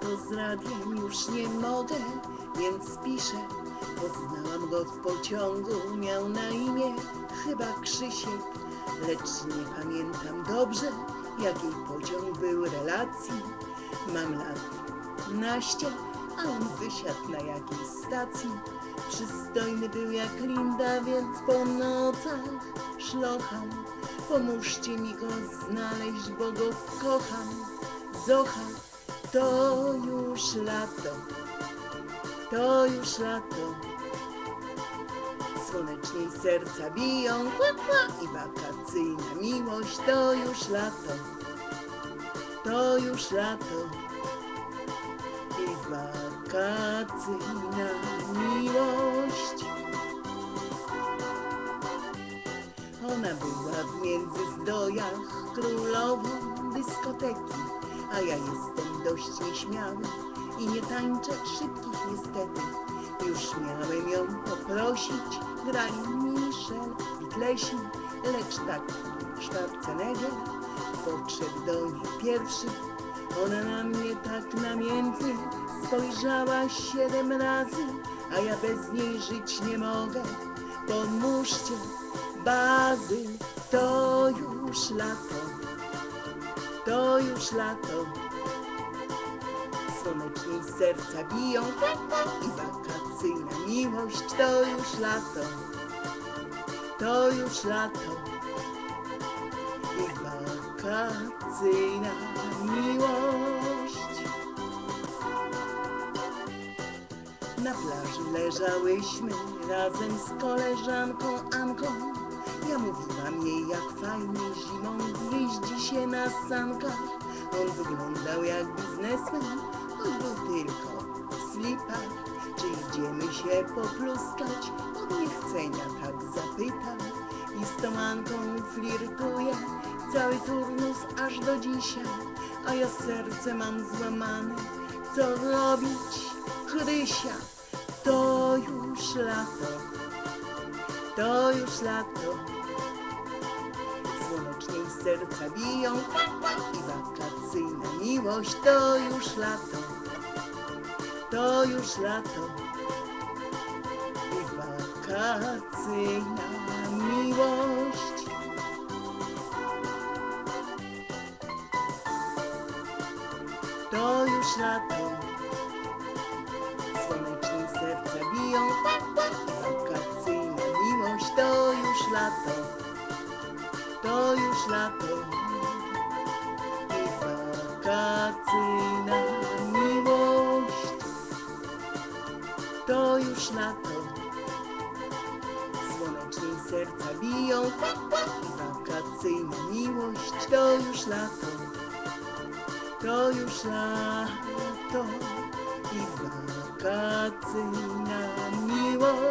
z radiem już nie mogę, więc piszę. Poznałam go w pociągu, miał na imię chyba Krzysiek, lecz nie pamiętam dobrze, jaki pociąg był relacji. Mam lat naście, a on wysiadł na jakiejś stacji. Przystojny był jak Linda, więc po nocach szlocham. Pomóżcie mi go znaleźć, bo go kocham. Zocha, to już lato, to już lato. Słoneczniej serca biją, kła, i wakacyjna miłość, to już lato, to już lato. I wakacyjna miłość. Ona była w międzyzdrojach królową dyskoteki, a ja jestem dość nieśmiały i nie tańczę szybkich niestety. Już miałem ją poprosić, grali Michel i Klesi, lecz tak Schwarzenegger podszedł do niej pierwszy. Ona na mnie tak namiętnie spojrzała siedem razy, a ja bez niej żyć nie mogę. Pomóżcie, bazy, to już lato, to już lato. Słoneczniej serca biją i wakacyjna miłość, to już lato, to już lato. I wakacyjna miłość. Na plaży leżałyśmy razem z koleżanką Anką. Ja mówiłam jej, jak fajnie zimą jeździ się na sankach. On wyglądał jak biznesmen, choć był tylko w slipach. Czy idziemy się popluskać? Od niechcenia tak zapytał. I z tą Anką flirtuje cały turnus aż do dzisiaj. A ja serce mam złamane, co robić? Krysia, to już lato, to już lato. Serca biją i wakacyjna miłość, to już lato, to już lato. I wakacyjna miłość. To już lato. Słoneczniej serca biją Wakacyjna miłość To już lato To już lato I wakacyjna miłość. To już lato Słoneczniej serca biją. Wakacyjna miłość To już lato To już lato i wakacyjna miłość.